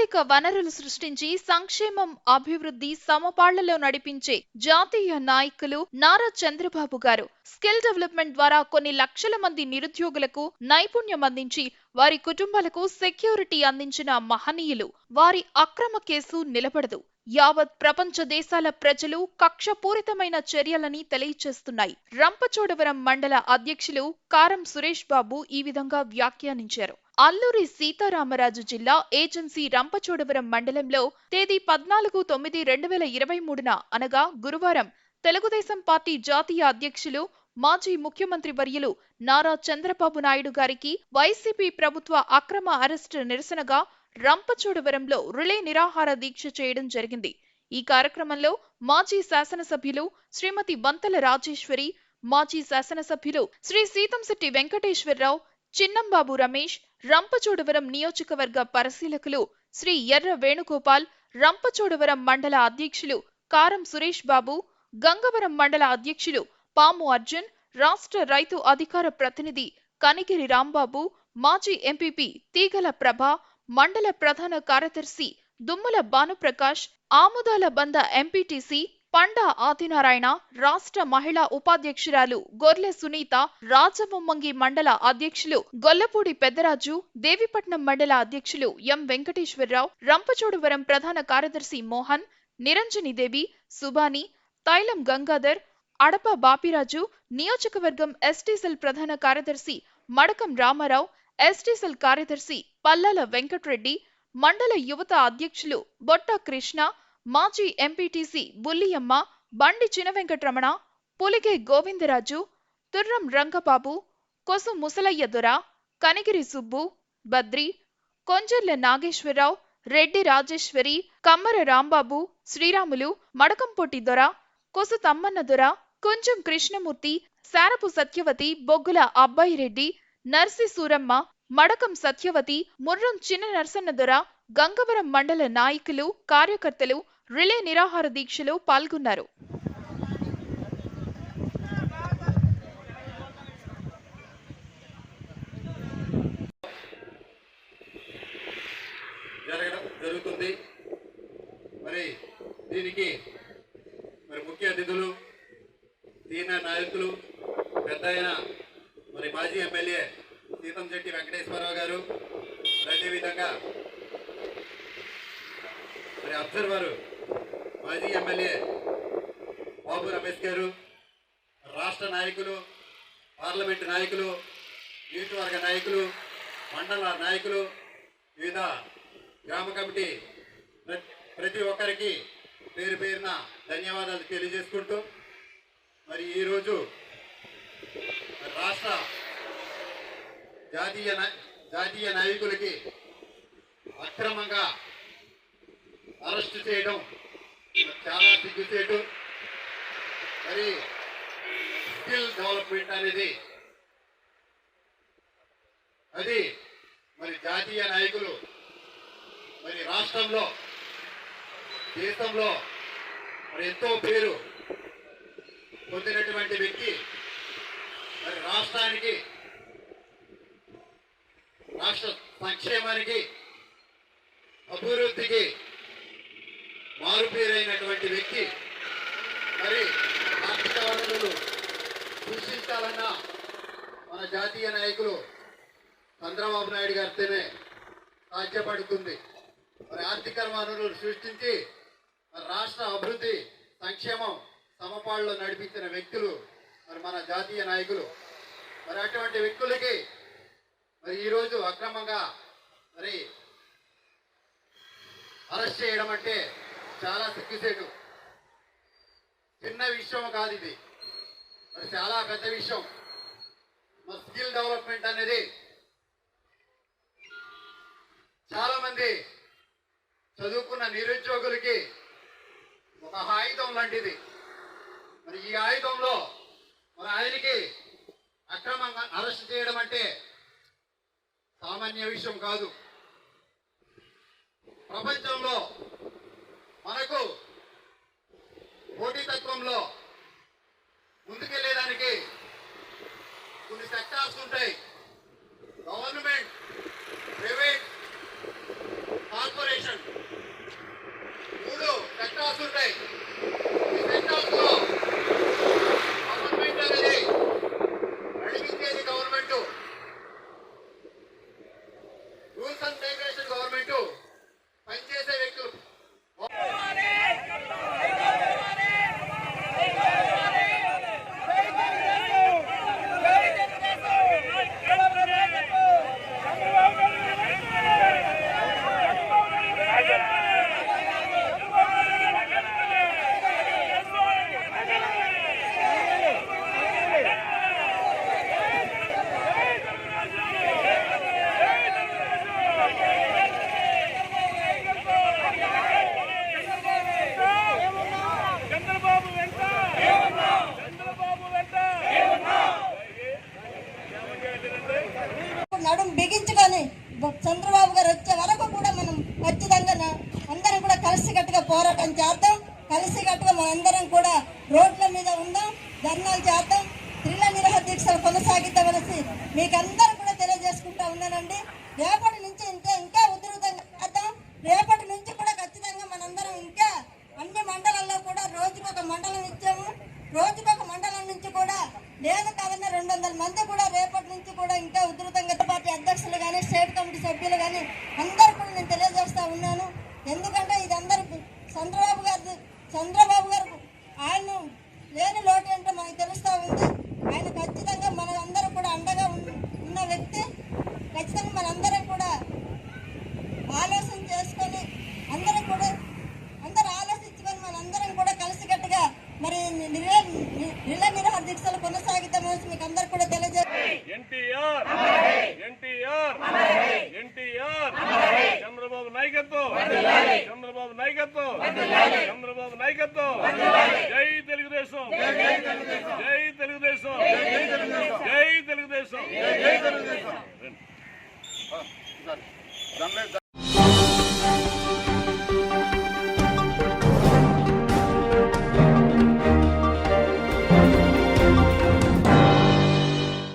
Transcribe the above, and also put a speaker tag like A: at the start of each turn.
A: ఆర్థిక వనరులు సృష్టించి సంక్షేమం అభివృద్ధి సమపాళ్ళలో నడిపించే జాతీయ నాయకులు నారా చంద్రబాబు గారు. స్కిల్ డెవలప్మెంట్ ద్వారా కొన్ని లక్షల మంది నిరుద్యోగులకు నైపుణ్యం అందించి వారి కుటుంబాలకు సెక్యూరిటీ అందించిన మహనీయులు. వారి అక్రమ కేసు నిలబడదు. యావత్ ప్రపంచ దేశాల ప్రజలు కక్షపూరితమైన చర్యలని తెలియచేస్తున్నాయి. రంపచోడవరం మండల అధ్యక్షులు కారం సురేష్ బాబు ఈ విధంగా వ్యాఖ్యానించారు. అల్లూరి సీతారామరాజు జిల్లా ఏజెన్సీ రంపచోడవరం మండలంలో తేదీ పద్నాలుగు తొమ్మిది రెండు వేల ఇరవై మూడున అనగా గురువారం తెలుగుదేశం పార్టీ జాతీయ అధ్యక్షులు మాజీ ముఖ్యమంత్రి వర్యులు నారా చంద్రబాబు నాయుడు గారికి వైసీపీ ప్రభుత్వ అక్రమ అరెస్టు నిరసనగా రంపచోడవరంలో రిలే నిరాహార దీక్ష చేయడం జరిగింది. ఈ కార్యక్రమంలో మాజీ శాసనసభ్యులు శ్రీమతి బంతల రాజేశ్వరి మాజీ శాసనసభ్యులు శ్రీ సీతంశెట్టి వెంకటేశ్వరరావు చిన్నంబాబు రమేష్ రంపచోడవరం నియోజకవర్గ పరిశీలకులు శ్రీ ఎర్ర వేణుగోపాల్ రంపచోడవరం మండల అధ్యక్షులు కారం సురేష్ బాబు గంగవరం మండల అధ్యక్షులు పాము అర్జున్ రాష్ట్ర రైతు అధికార ప్రతినిధి కనిగిరి రాంబాబు మాజీ ఎంపీపీ తీగల ప్రభ మండల ప్రధాన కార్యదర్శి దుమ్మల భానుప్రకాష్ ఆముదాల బంద ఎంపీటీసీ పండా ఆదినారాయణ రాష్ట్ర మహిళా ఉపాధ్యక్షురాలు గొర్లె సునీత రాజమొమ్మంగి మండల అధ్యక్షులు గొల్లపూడి పెద్దరాజు దేవిపట్నం మండల అధ్యక్షులు ఎం వెంకటేశ్వరరావు రంపచోడవరం ప్రధాన కార్యదర్శి మోహన్ నిరంజని దేవి సుబాని తైలం గంగాధర్ అడప బాపిరాజు నియోజకవర్గం ఎస్టీసెల్ ప్రధాన కార్యదర్శి మడకం రామారావు ఎస్టీసెల్ కార్యదర్శి పల్లాల వెంకట్రెడ్డి మండల యువత అధ్యక్షులు బొట్ట కృష్ణ మాజీ ఎంపీటీసీ బుల్లియమ్మ బండి చినవెంకటరమణ పులిగే గోవిందరాజు తుర్రం రంగబాబు కొసు ముసలయ్య దొర కనిగిరి సుబ్బు బద్రి కొంజర్ల నాగేశ్వరరావు రెడ్డి రాజేశ్వరి కమ్మర రాంబాబు శ్రీరాములు మడకంపొట్టి దొర కొసు తమ్మన్న దొర కొంచెం కృష్ణమూర్తి శారపు సత్యవతి బొగ్గుల అబ్బాయిరెడ్డి నర్సి సూరమ్మ మడకం సత్యవతి ముర్రం చిన్న నరసన్నదొర గంగవరం మండల నాయకులు కార్యకర్తలు రిలే నిరాహార దీక్షలో పాల్గొన్నారు.
B: జరగడం జరుగుతుంది. మరి దీనికి మరి ముఖ్య అతిథులు సీనియర్ నాయకులు పెద్ద మరి మాజీ ఎమ్మెల్యే సీతంశెట్టి వెంకటేశ్వరరావు గారు. అదేవిధంగా మరి అబ్జర్వరు మాజీ ఎమ్మెల్యే బాబు రమేష్ గారు రాష్ట్ర నాయకులు పార్లమెంటు నాయకులు నియోజకవర్గ నాయకులు మండల నాయకులు వివిధ గ్రామ కమిటీ ప్రతి ఒక్కరికి పేరు పేరున ధన్యవాదాలు తెలియజేసుకుంటూ మరి ఈరోజు రాష్ట్ర జాతీయ జాతీయ నాయకులకి అక్రమంగా అరెస్ట్ చేయడం మరి చాలా సిగ్గుచేటు. మరి స్కిల్ డెవలప్మెంట్ అనేది అది మరి జాతీయ నాయకులు మరి రాష్ట్రంలో దేశంలో మరి ఎంతో పేరు పొందినటువంటి వ్యక్తి మరి రాష్ట్రానికి రాష్ట్ర సంక్షేమానికి అభివృద్ధికి మారుపేరైనటువంటి వ్యక్తి. మరి ఆర్థిక వనరులు సృష్టించాలన్న మన జాతీయ నాయకులు చంద్రబాబు నాయుడు గారితోనే సాధ్యపడుతుంది. మరి ఆర్థిక వనరులు సృష్టించి రాష్ట్ర అభివృద్ధి సంక్షేమం సమపాళ్ళలో నడిపించిన వ్యక్తులు మరి మన జాతీయ నాయకులు. మరి అటువంటి వ్యక్తులకి మరి ఈరోజు అక్రమంగా మరి అరెస్ట్ చేయడం అంటే చాలా సిగ్గుసేటు చిన్న విషయం కాదు ఇది. మరి చాలా పెద్ద విషయం. మరి స్కిల్ డెవలప్మెంట్ అనేది చాలా మంది చదువుకున్న నిరుద్యోగులకి ఒక ఆయుధం లాంటిది. మరి ఈ ఆయుధంలో మరి ఆయనకి అక్రమంగా అరెస్ట్ చేయడం అంటే సామాన్య విషయం కాదు. ప్రపంచంలో మనకు
C: పోరాటం చేద్దాం. కలిసికట్టుగా మనందరం కూడా రోడ్ల మీద ఉందాం. ధర్నాలు చేద్దాం. త్రిల నిరహ దీక్షలు కొనసాగిద్దామనేసి మీకందరూ కూడా తెలియజేసుకుంటా ఉన్నానండి. రేపటి నుంచి ఇంకా ఇంకా ఉధృతంగా చేద్దాం. రేపటి నుంచి కూడా ఖచ్చితంగా మనందరం ఇంకా అన్ని మండలాల్లో కూడా రోజుకొక మండలం ఇచ్చాము. రోజుకొక మండలం నుంచి కూడా లేదు కాదన్న రెండు వందల మంది కూడా రేపటి నుంచి కూడా ఇంకా ఉధృతంగా పార్టీ అధ్యక్షులు కానీ స్టేట్ కమిటీ సభ్యులు కానీ